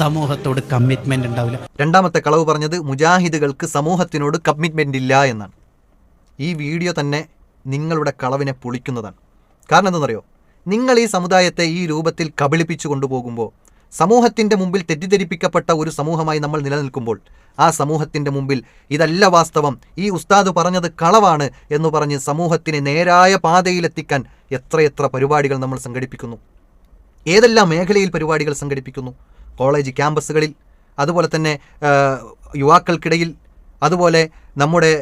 സമൂഹത്തോട് കമ്മിറ്റ്മെന്റ് ഉണ്ടാവില്ല. രണ്ടാമത്തെ കളവ് പറഞ്ഞത് മുജാഹിദുകൾക്ക് സമൂഹത്തിനോട് കമ്മിറ്റ്മെന്റ് ഇല്ല എന്നാണ്. ഈ വീഡിയോ തന്നെ നിങ്ങളുടെ കളവിനെ പൊളിക്കുന്നതാണ്. കാരണം എന്തെന്നറിയോ നിങ്ങൾ ഈ സമുദായത്തെ ഈ രൂപത്തിൽ കബളിപ്പിച്ചു കൊണ്ടുപോകുമ്പോൾ സമൂഹത്തിന്റെ മുമ്പിൽ തെറ്റിദ്ധരിപ്പിക്കപ്പെട്ട ഒരു സമൂഹമായി നമ്മൾ നിലനിൽക്കുമ്പോൾ ആ സമൂഹത്തിന്റെ മുമ്പിൽ ഇതല്ല വാസ്തവം ഈ ഉസ്താദ് പറഞ്ഞത് കളവാണ് എന്ന് പറഞ്ഞ് സമൂഹത്തിനെ നേരായ പാതയിലെത്തിക്കാൻ എത്രയെത്ര പരിപാടികൾ നമ്മൾ സംഘടിപ്പിക്കുന്നു. ഏതെല്ലാം മേഖലയിൽ പരിപാടികൾ സംഘടിപ്പിക്കുന്നു? കോളേജ് ക്യാമ്പസുകളിൽ അതുപോലെ തന്നെ യുവാക്കൾക്കിടയിൽ അതുപോലെ നമ്മുടെ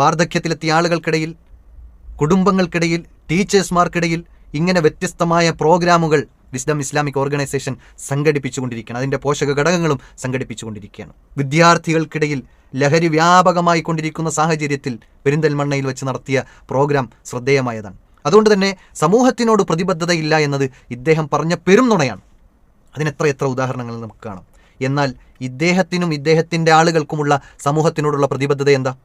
വാർദ്ധക്യത്തിലെത്തിയ ആളുകൾക്കിടയിൽ കുടുംബങ്ങൾക്കിടയിൽ ടീച്ചേഴ്സ്മാർക്കിടയിൽ ഇങ്ങനെ വ്യത്യസ്തമായ പ്രോഗ്രാമുകൾ വിസ്ഡം ഇസ്ലാമിക് ഓർഗനൈസേഷൻ സംഘടിപ്പിച്ചുകൊണ്ടിരിക്കുകയാണ്. അതിന്റെ പോഷക ഘടകങ്ങളും സംഘടിപ്പിച്ചുകൊണ്ടിരിക്കുകയാണ്. വിദ്യാർത്ഥികൾക്കിടയിൽ ലഹരി വ്യാപകമായി കൊണ്ടിരിക്കുന്ന സാഹചര്യത്തിൽ പെരിന്തൽമണ്ണയിൽ വെച്ച് നടത്തിയ പ്രോഗ്രാം ശ്രദ്ധേയമായതാണ്. അതുകൊണ്ട് തന്നെ സമൂഹത്തിനോട് പ്രതിബദ്ധതയില്ല എന്നത് ഇദ്ദേഹം പറഞ്ഞ പെരും നുണയാണ് അതിനെത്ര എത്ര ഉദാഹരണങ്ങൾ നമുക്ക് കാണാം. എന്നാൽ ഇദ്ദേഹത്തിനും ഇദ്ദേഹത്തിന്റെ ആളുകൾക്കുമുള്ള സമൂഹത്തിനോടുള്ള പ്രതിബദ്ധത എന്താ?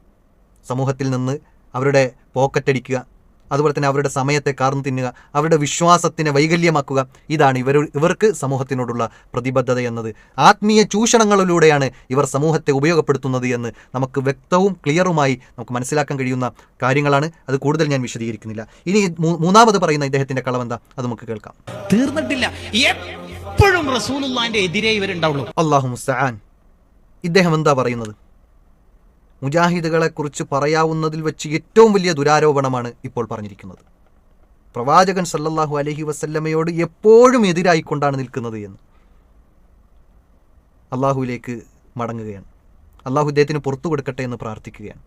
സമൂഹത്തിൽ നിന്ന് അവരുടെ പോക്കറ്റടിക്കുക അതുപോലെ തന്നെ അവരുടെ സമയത്തെ കാർന്നു തിന്നുക അവരുടെ വിശ്വാസത്തിനെ വൈകല്യമാക്കുക ഇതാണ് ഇവർ ഇവർക്ക് സമൂഹത്തിനോടുള്ള പ്രതിബദ്ധത എന്നത്. ആത്മീയ ചൂഷണങ്ങളിലൂടെയാണ് ഇവർ സമൂഹത്തെ ഉപയോഗപ്പെടുത്തുന്നത് എന്ന് നമുക്ക് വ്യക്തവും ക്ലിയറുമായി നമുക്ക് മനസ്സിലാക്കാൻ കഴിയുന്ന കാര്യങ്ങളാണ്. അത് കൂടുതൽ ഞാൻ വിശദീകരിക്കുന്നില്ല. ഇനി മൂന്നാമത് പറയുന്ന ഇദ്ദേഹത്തിന്റെ കളവെന്താ അത് നമുക്ക് കേൾക്കാം. തീർന്നിട്ടില്ല. എപ്പോഴും റസൂലുള്ളാന്റെ എതിരെ ഇവരുണ്ടാവുള്ളൂ. അള്ളാഹു മുസ്തആൻ. ഇദ്ദേഹം എന്താ പറയുന്നത്? മുജാഹിദുകളെ കുറിച്ച് പറയാവുന്നതിൽ വെച്ച് ഏറ്റവും വലിയ ദുരാരോപണമാണ് ഇപ്പോൾ പറഞ്ഞിരിക്കുന്നത്. പ്രവാചകൻ സല്ലല്ലാഹു അലഹി വസല്ലമയോട് എപ്പോഴും എതിരായിക്കൊണ്ടാണ് നിൽക്കുന്നത് എന്ന്. അള്ളാഹുവിലേക്ക് മടങ്ങുകയാണ്. അള്ളാഹു ഇദ്ദേഹത്തിന് പുറത്തു കൊടുക്കട്ടെ എന്ന് പ്രാർത്ഥിക്കുകയാണ്.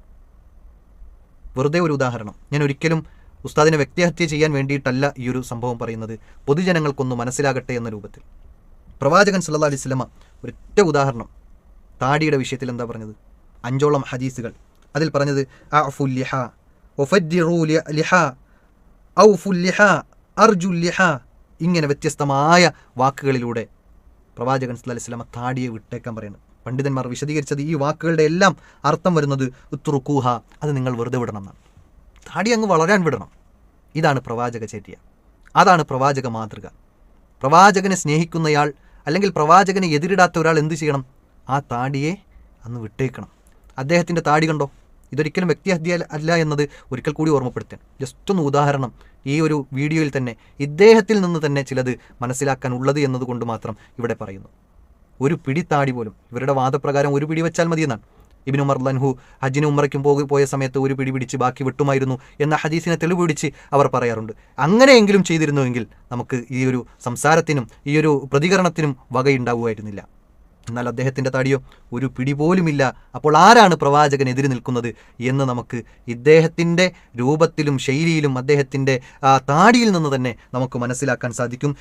വെറുതെ ഒരു ഉദാഹരണം. ഞാൻ ഒരിക്കലും ഉസ്താദിനെ വ്യക്തിഹത്യ ചെയ്യാൻ വേണ്ടിയിട്ടല്ല ഈ ഒരു സംഭവം പറയുന്നത്. പൊതുജനങ്ങൾക്കൊന്ന് മനസ്സിലാകട്ടെ എന്ന രൂപത്തിൽ. പ്രവാചകൻ സല്ലാ അലൈഹി സ്വലമ ഒരൊറ്റ ഉദാഹരണം താടിയുടെ വിഷയത്തിൽ എന്താ പറഞ്ഞത്? അഞ്ചോളം ഹദീസുകൾ. അതിൽ പറഞ്ഞത് ലിഹ ലിഹ ലിഹ ലിഹ ഇങ്ങനെ വ്യത്യസ്തമായ വാക്കുകളിലൂടെ പ്രവാചകൻ സല്ലല്ലാഹു അലൈഹി വസല്ലമ താടിയെ വിട്ടേക്കാൻ പറയുന്നത് പണ്ഡിതന്മാർ വിശദീകരിച്ചത് ഈ വാക്കുകളുടെ എല്ലാം അർത്ഥം വരുന്നത് ഉത്തുറുക്കൂഹ അത് നിങ്ങൾ വെറുതെ വിടണം എന്നാണ് താടി അങ്ങ് വളരാൻ വിടണം. ഇതാണ് പ്രവാചക ചേറ്റിയ അതാണ് പ്രവാചക മാതൃക. പ്രവാചകനെ സ്നേഹിക്കുന്നയാൾ അല്ലെങ്കിൽ പ്രവാചകനെ എതിരിടാത്ത ഒരാൾ എന്ത് ചെയ്യണം? ആ താടിയെ അന്ന് വിട്ടേക്കണം. അദ്ദേഹത്തിന്റെ താടി കണ്ടോ? ഇതൊരിക്കലും വ്യക്തിഹത്യ അല്ല എന്നത് ഒരിക്കൽ കൂടി ഓർമ്മപ്പെടുത്താൻ ജസ്റ്റ് ഒന്ന് ഉദാഹരണം. ഈ ഒരു വീഡിയോയിൽ തന്നെ ഇദ്ദേഹത്തിൽ നിന്ന് തന്നെ ചിലത് മനസ്സിലാക്കാൻ ഉള്ളത് എന്നതുകൊണ്ട് മാത്രം ഇവിടെ പറയുന്നു. ഒരു പിടി താടി പോലും. ഇവരുടെ വാദപ്രകാരം ഒരു പിടി വെച്ചാൽ മതിയെന്നാണ്. ഇബിൻ ഉമർ ലൻഹു ഹജ്ജിന് ഉമ്മറയ്ക്കും പോയി പോയ സമയത്ത് ഒരു പിടി പിടിച്ച് ബാക്കി വിട്ടുമായിരുന്നു എന്ന ഹദീസിനെ തെളിവ് പിടിച്ച് അവർ പറയാറുണ്ട്. അങ്ങനെയെങ്കിലും ചെയ്തിരുന്നുവെങ്കിൽ നമുക്ക് ഈ ഒരു സംസാരത്തിനും ഈ ഒരു പ്രതികരണത്തിനും വകയുണ്ടാവുമായിരുന്നില്ല. എന്നാൽ അദ്ദേഹത്തിന്റെ താടിയോ ഒരു പിടി പോലുമില്ല. അപ്പോൾ ആരാണ് പ്രവാചകൻ എതിര് നിൽക്കുന്നത് എന്ന് നമുക്ക് ഇദ്ദേഹത്തിന്റെ രൂപത്തിലും ശൈലിയിലും അദ്ദേഹത്തിന്റെ താടിയിൽ നിന്ന് തന്നെ നമുക്ക് മനസ്സിലാക്കാൻ സാധിക്കും.